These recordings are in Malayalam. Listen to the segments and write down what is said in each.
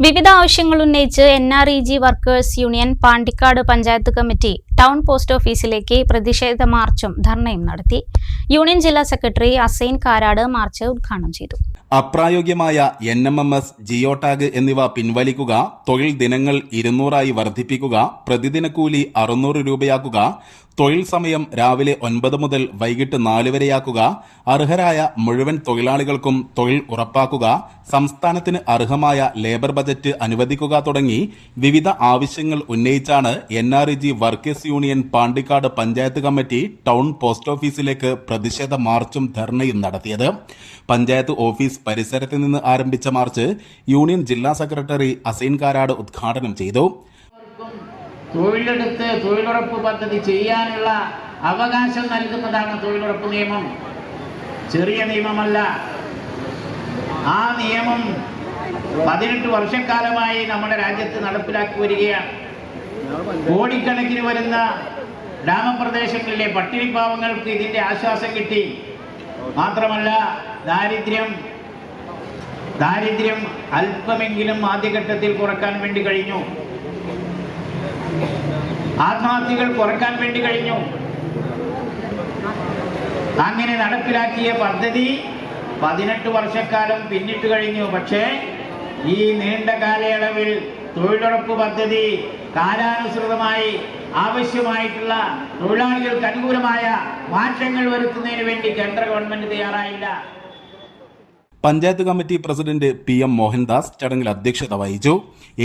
വിവിധ ആവശ്യങ്ങൾ ഉന്നയിച്ച് N R E G workers union Pandikkad panchayat committee town post ഓഫീസിലേക്ക് പ്രതിഷേധ മാർച്ചും ധർണയും നടത്തി. യൂണിയൻ ജില്ലാ സെക്രട്ടറി അസൈൻ കാരാട് മാർച്ച് ഉദ്ഘാടനം ചെയ്തു. അപ്രായോഗികമായ N M M S geo tag എന്നിവ പിൻവലിക്കുക തൊഴിൽ ദിനങ്ങൾ ഇരുന്നൂറായി വർദ്ധിപ്പിക്കുക പ്രതിദിന കൂലി അറുന്നൂറ് രൂപയാക്കുക തൊഴിൽ സമയം രാവിലെ ഒൻപത് മുതൽ വൈകിട്ട് നാല് വരെയാക്കുക അർഹരായ മുഴുവൻ തൊഴിലാളികൾക്കും തൊഴിൽ ഉറപ്പാക്കുക സംസ്ഥാനത്തിന് അർഹമായ ലേബർ ബജറ്റ് അനുവദിക്കുക തുടങ്ങി വിവിധ ആവശ്യങ്ങൾ ഉന്നയിച്ചാണ് N R E G workers union Pandikkad panchayat committee town post ഓഫീസിലേക്ക് പ്രതിഷേധ മാർച്ചും ധർണയും നടത്തിയത്. പഞ്ചായത്ത് ഓഫീസ് പരിസരത്ത് നിന്ന് ആരംഭിച്ച മാർച്ച് യൂണിയൻ ജില്ലാ സെക്രട്ടറി അസൈൻ കാരാട് ഉദ്ഘാടനം ചെയ്തു. തൊഴിലെടുത്ത് തൊഴിലുറപ്പ് പദ്ധതി ചെയ്യാനുള്ള അവകാശം നൽകുന്നതാണ് തൊഴിലുറപ്പ് നിയമം. ചെറിയ നിയമമല്ല ആ നിയമം പതിനെട്ട് വർഷക്കാലമായി നമ്മുടെ രാജ്യത്ത് നടപ്പിലാക്കി വരികയാണ്. കോടിക്കണക്കിന് വരുന്ന ഗ്രാമപ്രദേശങ്ങളിലെ പട്ടിണിപ്പാവങ്ങൾക്ക് ഇതിന്റെ ആശ്വാസം കിട്ടി. മാത്രമല്ല ദാരിദ്ര്യം ദാരിദ്ര്യം അല്പമെങ്കിലും ആദ്യഘട്ടത്തിൽ കുറയ്ക്കാൻ വേണ്ടി കഴിഞ്ഞു. ആത്മഹത്യകൾ കുറയ്ക്കാൻ വേണ്ടി കഴിഞ്ഞു. അങ്ങനെ നടപ്പിലാക്കിയ പദ്ധതി പതിനെട്ട് വർഷക്കാലം പിന്നിട്ട് കഴിഞ്ഞു. പക്ഷേ ഈ നീണ്ട കാലയളവിൽ തൊഴിലുറപ്പ് പദ്ധതി കാലാനുസൃതമായി ആവശ്യമായിട്ടുള്ള തൊഴിലാളികൾക്ക് അനുകൂലമായ മാറ്റങ്ങൾ വരുത്തുന്നതിന് വേണ്ടി കേന്ദ്ര ഗവൺമെന്റ് തയ്യാറായില്ല. Panchayat committee president P M Mohandas ചടങ്ങിൽ അധ്യക്ഷത വഹിച്ചു.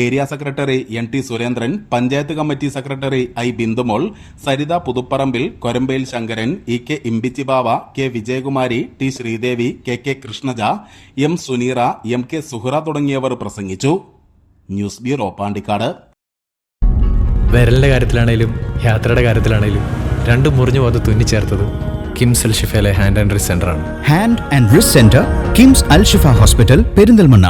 Area secretary N T Surendran panchayat committee secretary I Bindumol Saritha Puthuparambil Korambayil Sankaran E K Imbichibava K Vijayakumari T Sreedevi K K Krishnaja M Suneera M K Suhara തുടങ്ങിയവർ പ്രസംഗിച്ചു. News bureau Pandikkad. വിരലിന്റെ കാര്യത്തിലാണേലും യാത്രയുടെ കാര്യത്തിലാണേലും രണ്ടും മുറിഞ്ഞു പോകാതെ തുന്നിച്ചേർത്തത് കിംസൽ ഷിഫയിലെ hand and റിസ് സെന്ററാണ് hand and wrist centre Kims Al Shifa hospital Perinthalmanna.